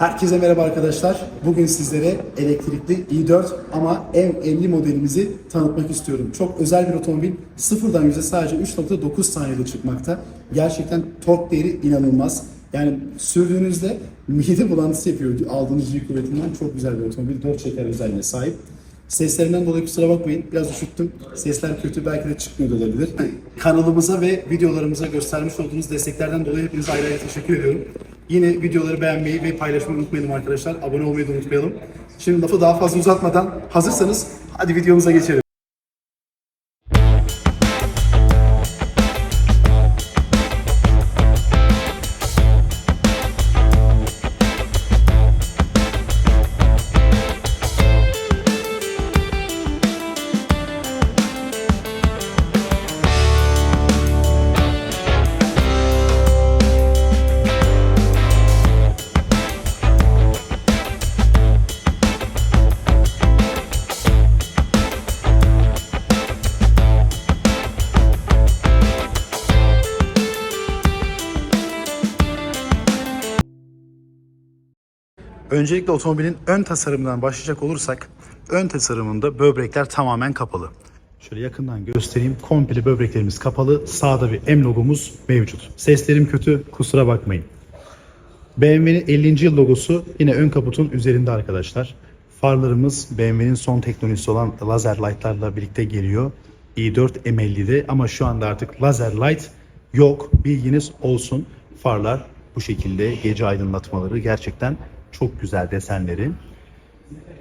Herkese merhaba arkadaşlar. Bugün sizlere elektrikli i4 ama M50 modelimizi tanıtmak istiyorum. Çok özel bir otomobil. Sıfırdan yüze sadece 3.9 saniyede çıkmakta. Gerçekten tork değeri inanılmaz. Yani sürdüğünüzde mide bulantısı yapıyor aldığınız yük kuvvetinden. Çok güzel bir otomobil. 4 çeker özelliğine sahip. Seslerinden dolayı kusura bakmayın. Biraz üşüttüm. Sesler kötü belki de çıkmıyor olabilir. Kanalımıza ve videolarımıza göstermiş olduğunuz desteklerden dolayı hepinize ayrı ayrı teşekkür ediyorum. Yine videoları beğenmeyi ve paylaşmayı unutmayalım arkadaşlar. Abone olmayı da unutmayalım. Şimdi lafı daha fazla uzatmadan hazırsanız hadi videomuza geçelim. Öncelikle otomobilin ön tasarımından başlayacak olursak ön tasarımında böbrekler tamamen kapalı. Şöyle yakından göstereyim. Komple böbreklerimiz kapalı. Sağda bir M logomuz mevcut. Seslerim kötü. Kusura bakmayın. BMW'nin 50. yıl logosu yine ön kaputun üzerinde arkadaşlar. Farlarımız BMW'nin son teknolojisi olan lazer light'larla birlikte geliyor. i4 M50'de ama şu anda artık lazer light yok. Bilginiz olsun. Farlar bu şekilde gece aydınlatmaları gerçekten çok güzel desenleri.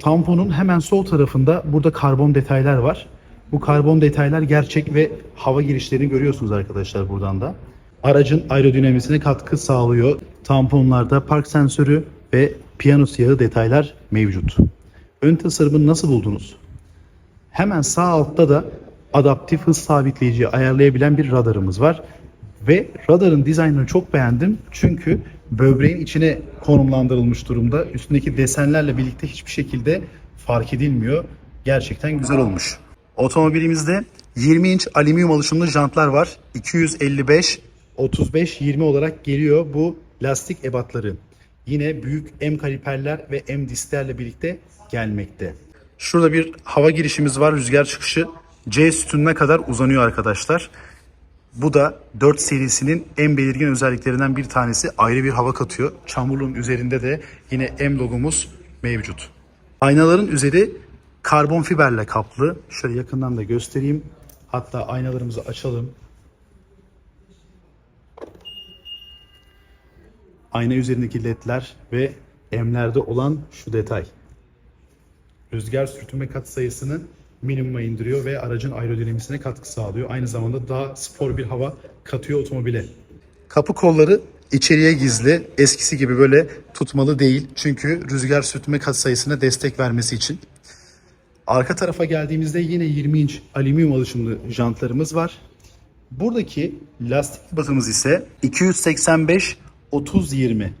Tamponun hemen sol tarafında burada karbon detaylar var. Bu karbon detaylar gerçek ve hava girişlerini görüyorsunuz arkadaşlar buradan da. Aracın aerodinamisine katkı sağlıyor. Tamponlarda park sensörü ve piyano siyahı detaylar mevcut. Ön tasarımını nasıl buldunuz? Hemen sağ altta da adaptif hız sabitleyici ayarlayabilen bir radarımız var. Ve radarın dizaynını çok beğendim. Çünkü böbreğin içine konumlandırılmış durumda. Üstündeki desenlerle birlikte hiçbir şekilde fark edilmiyor. Gerçekten güzel olmuş. Otomobilimizde 20 inç alüminyum oluşumlu jantlar var. 255 35 20 olarak geliyor bu lastik ebatları. Yine büyük M kaliperler ve M disklerle birlikte gelmekte. Şurada bir hava girişimiz var rüzgar çıkışı. C sütununa kadar uzanıyor arkadaşlar. Bu da 4 serisinin en belirgin özelliklerinden bir tanesi ayrı bir hava katıyor. Çamurluğun üzerinde de yine M logomuz mevcut. Aynaların üzeri karbon fiberle kaplı. Şöyle yakından da göstereyim. Hatta aynalarımızı açalım. Ayna üzerindeki ledler ve M'lerde olan şu detay. Rüzgar sürtünme kat sayısını minimuma indiriyor ve aracın aerodinamisine katkı sağlıyor. Aynı zamanda daha spor bir hava katıyor otomobile. Kapı kolları içeriye gizli. Eskisi gibi böyle tutmalı değil. Çünkü rüzgar sürtünme kat sayısına destek vermesi için. Arka tarafa geldiğimizde yine 20 inç alüminyum alışımlı jantlarımız var. Buradaki lastik batımız ise 285 30 20.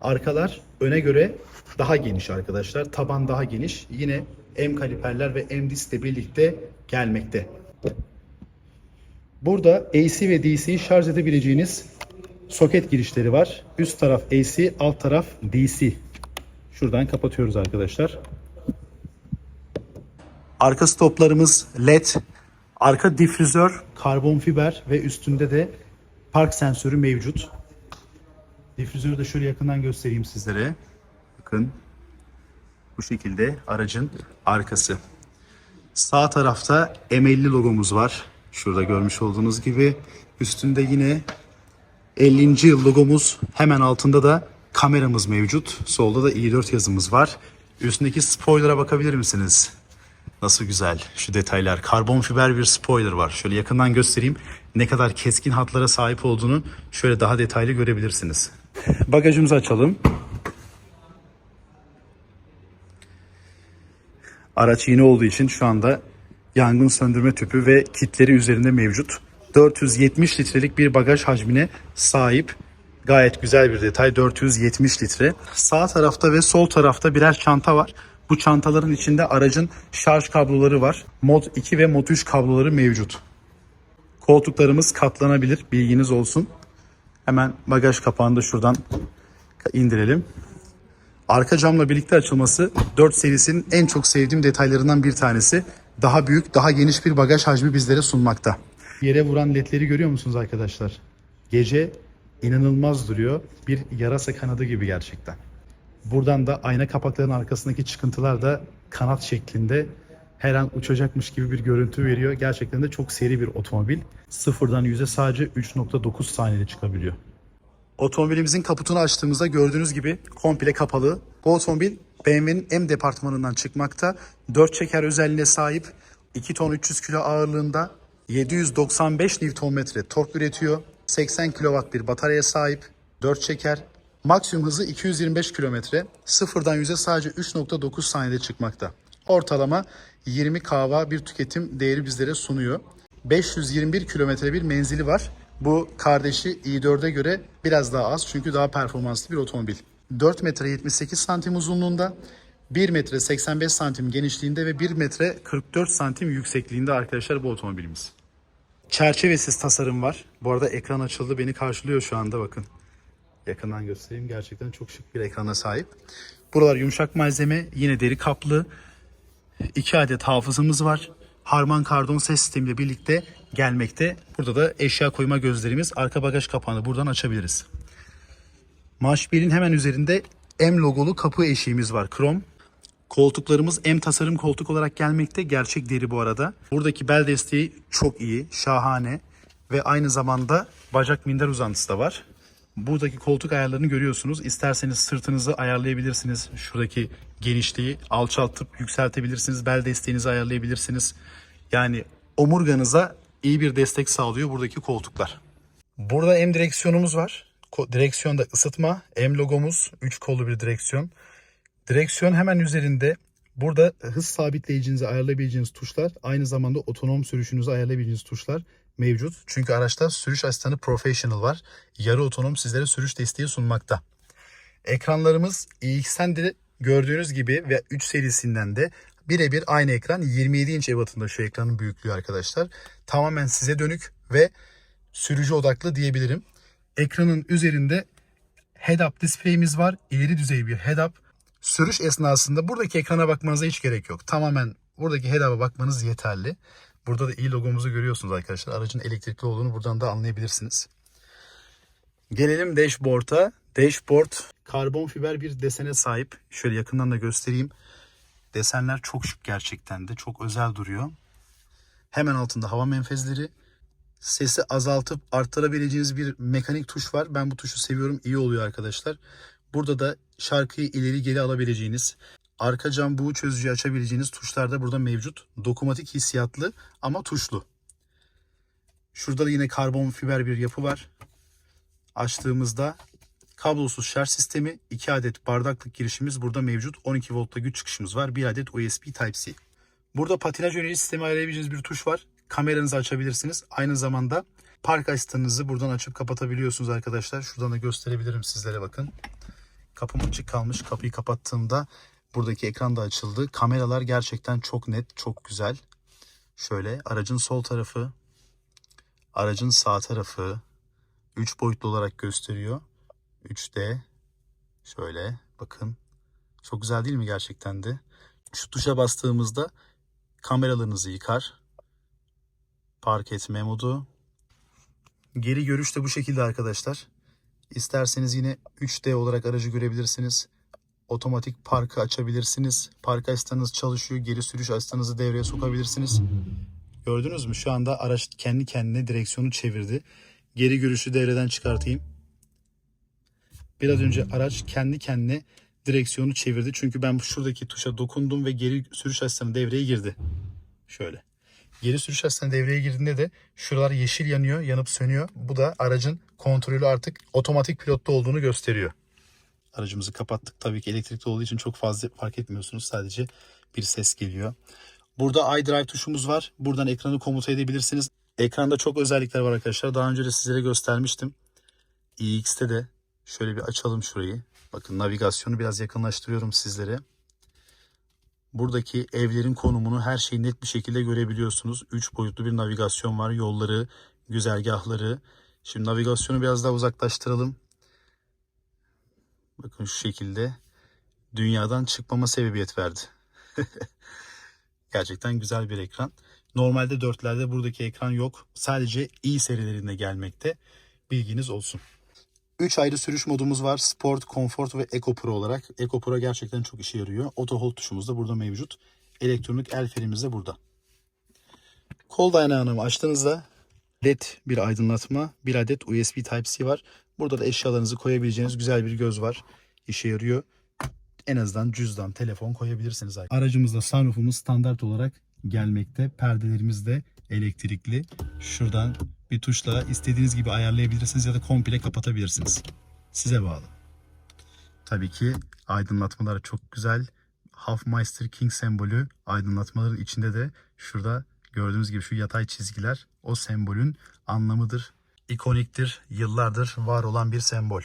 Arkalar öne göre daha geniş arkadaşlar. Taban daha geniş. Yine M kaliperler ve M disk ile birlikte gelmekte. Burada AC ve DC'yi şarj edebileceğiniz soket girişleri var. Üst taraf AC, alt taraf DC. Şuradan kapatıyoruz arkadaşlar. Arka stoplarımız LED. Arka difüzör karbon fiber ve üstünde de park sensörü mevcut. Difüzörü de şöyle yakından göstereyim sizlere. Bakın. Bu şekilde aracın arkası. Sağ tarafta M50 logomuz var. Şurada görmüş olduğunuz gibi. Üstünde yine 50. yıl logomuz. Hemen altında da kameramız mevcut. Solda da i4 yazımız var. Üstündeki spoiler'a bakabilir misiniz? Nasıl güzel şu detaylar. Karbon fiber bir spoiler var. Şöyle yakından göstereyim. Ne kadar keskin hatlara sahip olduğunu şöyle daha detaylı görebilirsiniz. Bagajımızı açalım. Araç yeni olduğu için şu anda yangın söndürme tüpü ve kitleri üzerinde mevcut. 470 litrelik bir bagaj hacmine sahip. Gayet güzel bir detay 470 litre. Sağ tarafta ve sol tarafta birer çanta var. Bu çantaların içinde aracın şarj kabloları var. Mod 2 ve Mod 3 kabloları mevcut. Koltuklarımız katlanabilir bilginiz olsun. Hemen bagaj kapağını da şuradan indirelim. Arka camla birlikte açılması 4 serisinin en çok sevdiğim detaylarından bir tanesi. Daha büyük, daha geniş bir bagaj hacmi bizlere sunmakta. Yere vuran ledleri görüyor musunuz arkadaşlar? Gece inanılmaz duruyor. Bir yarasa kanadı gibi gerçekten. Buradan da ayna kapaklarının arkasındaki çıkıntılar da kanat şeklinde her an uçacakmış gibi bir görüntü veriyor. Gerçekten de çok seri bir otomobil. Sıfırdan yüze sadece 3.9 saniyede çıkabiliyor. Otomobilimizin kaputunu açtığımızda gördüğünüz gibi komple kapalı. Bu otomobil BMW'nin M departmanından çıkmakta. 4 çeker özelliğine sahip. 2 ton 300 kilo ağırlığında 795 Nm tork üretiyor. 80 kW bir bataryaya sahip. 4 çeker. Maksimum hızı 225 km. Sıfırdan 100'e sadece 3.9 saniyede çıkmakta. Ortalama 20 kW bir tüketim değeri bizlere sunuyor. 521 kilometre bir menzili var. Bu kardeşi i4'e göre biraz daha az çünkü daha performanslı bir otomobil. 4 metre 78 santim uzunluğunda, 1 metre 85 santim genişliğinde ve 1 metre 44 santim yüksekliğinde arkadaşlar bu otomobilimiz. Çerçevesiz tasarım var. Bu arada ekran açıldı beni karşılıyor şu anda bakın. Yakından göstereyim. Gerçekten çok şık bir ekrana sahip. Buralar yumuşak malzeme. Yine deri kaplı. 2 adet hafızamız var. Harman kardon ses sistemiyle birlikte gelmekte. Burada da eşya koyma gözlerimiz. Arka bagaj kapağını buradan açabiliriz. Marş 1'in hemen üzerinde M logolu kapı eşiğimiz var. Krom. Koltuklarımız M tasarım koltuk olarak gelmekte. Gerçek deri bu arada. Buradaki bel desteği çok iyi, şahane ve aynı zamanda bacak minder uzantısı da var. Buradaki koltuk ayarlarını görüyorsunuz. İsterseniz sırtınızı ayarlayabilirsiniz. Şuradaki genişliği alçaltıp yükseltebilirsiniz. Bel desteğinizi ayarlayabilirsiniz. Yani omurganıza iyi bir destek sağlıyor buradaki koltuklar. Burada M direksiyonumuz var. Direksiyonda ısıtma, M logomuz, 3 kollu bir direksiyon. Direksiyon hemen üzerinde burada hız sabitleyicinizi ayarlayabileceğiniz tuşlar, aynı zamanda otonom sürüşünüzü ayarlayabileceğiniz tuşlar mevcut. Çünkü araçta sürüş asistanı Professional var. Yarı otonom sizlere sürüş desteği sunmakta. Ekranlarımız iX'ten de gördüğünüz gibi ve 3 serisinden de birebir aynı ekran 27 inç ebatında şu ekranın büyüklüğü arkadaşlar. Tamamen size dönük ve sürücü odaklı diyebilirim. Ekranın üzerinde head-up display'imiz var. İleri düzey bir head-up. Sürüş esnasında buradaki ekrana bakmanıza hiç gerek yok. Tamamen buradaki head-up'a bakmanız yeterli. Burada da i logomuzu görüyorsunuz arkadaşlar. Aracın elektrikli olduğunu buradan da anlayabilirsiniz. Gelelim dashboard'a. Dashboard karbon fiber bir desene sahip. Şöyle yakından da göstereyim. Desenler çok şık gerçekten de. Çok özel duruyor. Hemen altında hava menfezleri. Sesi azaltıp arttırabileceğiniz bir mekanik tuş var. Ben bu tuşu seviyorum. İyi oluyor arkadaşlar. Burada da şarkıyı ileri geri alabileceğiniz, arka cam buğu çözücüyü açabileceğiniz tuşlar da burada mevcut. Dokunmatik hissiyatlı ama tuşlu. Şurada da yine karbon fiber bir yapı var. Açtığımızda kablosuz şarj sistemi, 2 adet bardaklık girişimiz burada mevcut. 12 voltta güç çıkışımız var. 1 adet USB Type-C. Burada patinaj öneri sistemi ayarlayabileceğiniz bir tuş var. Kameranızı açabilirsiniz. Aynı zamanda park asistanınızı buradan açıp kapatabiliyorsunuz arkadaşlar. Şuradan da gösterebilirim sizlere bakın. Kapım açık kalmış. Kapıyı kapattığımda buradaki ekran da açıldı. Kameralar gerçekten çok net, çok güzel. Şöyle aracın sol tarafı, aracın sağ tarafı 3 boyutlu olarak gösteriyor. 3D şöyle bakın. Çok güzel değil mi gerçekten de? Şu tuşa bastığımızda kameralarınızı yıkar. Park etme modu. Geri görüş de bu şekilde arkadaşlar. İsterseniz yine 3D olarak aracı görebilirsiniz. Otomatik parkı açabilirsiniz. Park asistanınız çalışıyor. Geri sürüş asistanınızı devreye sokabilirsiniz. Gördünüz mü? Şu anda araç kendi kendine direksiyonu çevirdi. Geri görüşü devreden çıkartayım. Biraz önce araç kendi kendine direksiyonu çevirdi. Çünkü ben şuradaki tuşa dokundum ve geri sürüş asistanı devreye girdi. Şöyle. Geri sürüş asistanı devreye girdiğinde de şuralar yeşil yanıyor, yanıp sönüyor. Bu da aracın kontrolü artık otomatik pilotta olduğunu gösteriyor. Aracımızı kapattık. Tabii ki elektrikli olduğu için çok fazla fark etmiyorsunuz. Sadece bir ses geliyor. Burada iDrive tuşumuz var. Buradan ekranı komuta edebilirsiniz. Ekranda çok özellikler var arkadaşlar. Daha önce de sizlere göstermiştim. iX'te de şöyle bir açalım şurayı. Bakın navigasyonu biraz yakınlaştırıyorum sizlere. Buradaki evlerin konumunu her şeyi net bir şekilde görebiliyorsunuz. 3 boyutlu bir navigasyon var. Yolları, güzergahları. Şimdi navigasyonu biraz daha uzaklaştıralım. Bakın şu şekilde dünyadan çıkmama sebebiyet verdi. Gerçekten güzel bir ekran. Normalde dörtlerde buradaki ekran yok. Sadece i serilerinde gelmekte. Bilginiz olsun. 3 ayrı sürüş modumuz var. Sport, Comfort ve Eco Pro olarak. Eco Pro gerçekten çok işe yarıyor. Auto Hold tuşumuz da burada mevcut. Elektronik el frenimiz de burada. Kol dayanağını açtığınızda LED bir aydınlatma, bir adet USB Type-C var. Burada da eşyalarınızı koyabileceğiniz güzel bir göz var. İşe yarıyor. En azından cüzdan, telefon koyabilirsiniz. Aracımızda sunroofumuz standart olarak gelmekte. Perdelerimiz de elektrikli. Şuradan bir tuşla istediğiniz gibi ayarlayabilirsiniz ya da komple kapatabilirsiniz. Size bağlı. Tabii ki aydınlatmalar çok güzel. Hofmeister King sembolü aydınlatmaların içinde de şurada gördüğünüz gibi şu yatay çizgiler o sembolün anlamıdır. İkoniktir, yıllardır var olan bir sembol.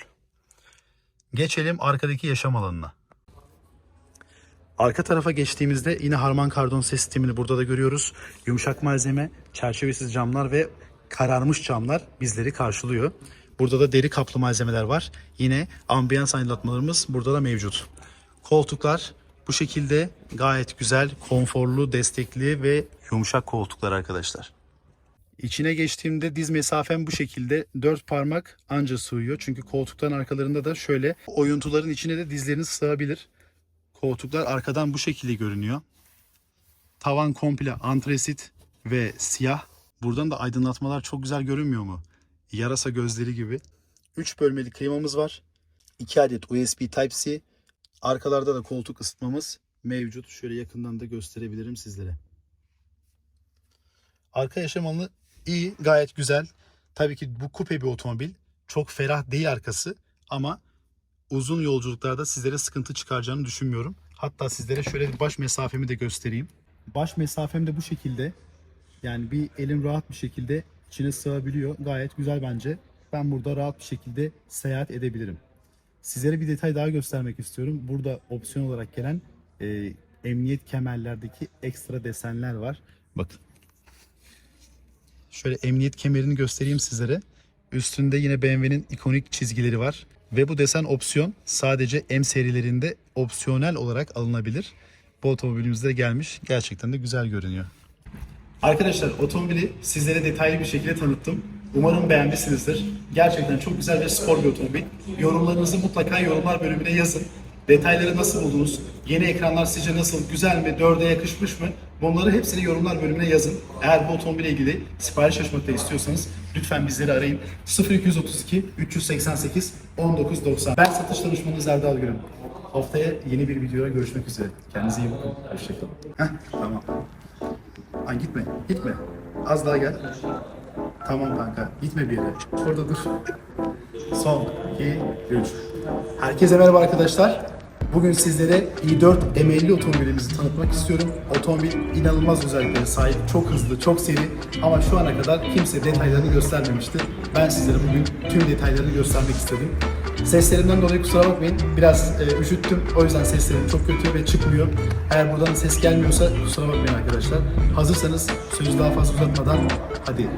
Geçelim arkadaki yaşam alanına. Arka tarafa geçtiğimizde yine Harman Kardon ses sistemini burada da görüyoruz. Yumuşak malzeme, çerçevesiz camlar ve kararmış camlar bizleri karşılıyor. Burada da deri kaplı malzemeler var. Yine ambiyans aydınlatmalarımız burada da mevcut. Koltuklar bu şekilde gayet güzel, konforlu, destekli ve yumuşak koltuklar arkadaşlar. İçine geçtiğimde diz mesafem bu şekilde 4 parmak anca sığıyor. Çünkü koltukların arkalarında da şöyle oyuntuların içine de dizleriniz sığabilir. Koltuklar arkadan bu şekilde görünüyor. Tavan komple antresit ve siyah. Buradan da aydınlatmalar çok güzel görünmüyor mu? Yarasa gözleri gibi. 3 bölmeli klimamız var. 2 adet USB Type-C. Arkalarda da koltuk ısıtmamız mevcut. Şöyle yakından da gösterebilirim sizlere. Arka yaşam alanı iyi, gayet güzel. Tabii ki bu kupe bir otomobil. Çok ferah değil arkası ama uzun yolculuklarda sizlere sıkıntı çıkaracağını düşünmüyorum. Hatta sizlere şöyle bir baş mesafemi de göstereyim. Baş mesafem de bu şekilde. Yani bir elim rahat bir şekilde içine sığabiliyor. Gayet güzel bence. Ben burada rahat bir şekilde seyahat edebilirim. Sizlere bir detay daha göstermek istiyorum. Burada opsiyon olarak gelen e, emniyet kemerlerdeki ekstra desenler var. Bakın. Şöyle emniyet kemerini göstereyim sizlere. Üstünde yine BMW'nin ikonik çizgileri var. Ve bu desen opsiyon sadece M serilerinde opsiyonel olarak alınabilir. Bu otomobilimizde gelmiş. Gerçekten de güzel görünüyor. Arkadaşlar otomobili sizlere detaylı bir şekilde tanıttım. Umarım beğenmişsinizdir. Gerçekten çok güzel ve spor bir otomobil. Yorumlarınızı mutlaka yorumlar bölümüne yazın. Detayları nasıl buldunuz? Yeni ekranlar sizce nasıl? Güzel mi? Dörde yakışmış mı? Bunları hepsini yorumlar bölümüne yazın. Eğer bu otomobile ilgili sipariş açmak da istiyorsanız lütfen bizleri arayın. 0232 388 1990. Ben satış danışmanınız Erdal Gürüm. Haftaya yeni bir videoda görüşmek üzere. Kendinize iyi bakın. Hoşçakalın. Heh, tamam. Ay gitme, gitme. Az daha gel. Tamam kanka, gitme bir yere. Orada dur. Son, iki, üç. Herkese merhaba arkadaşlar. Bugün sizlere i4 M50 otomobilimizi tanıtmak istiyorum. Otomobil inanılmaz özelliklere sahip, çok hızlı, çok seri ama şu ana kadar kimse detaylarını göstermemişti. Ben sizlere bugün tüm detaylarını göstermek istedim. Seslerimden dolayı kusura bakmayın. Biraz e, üşüttüm. O yüzden seslerim çok kötü ve çıkmıyor. Eğer buradan ses gelmiyorsa kusura bakmayın arkadaşlar. Hazırsanız sözü daha fazla uzatmadan hadi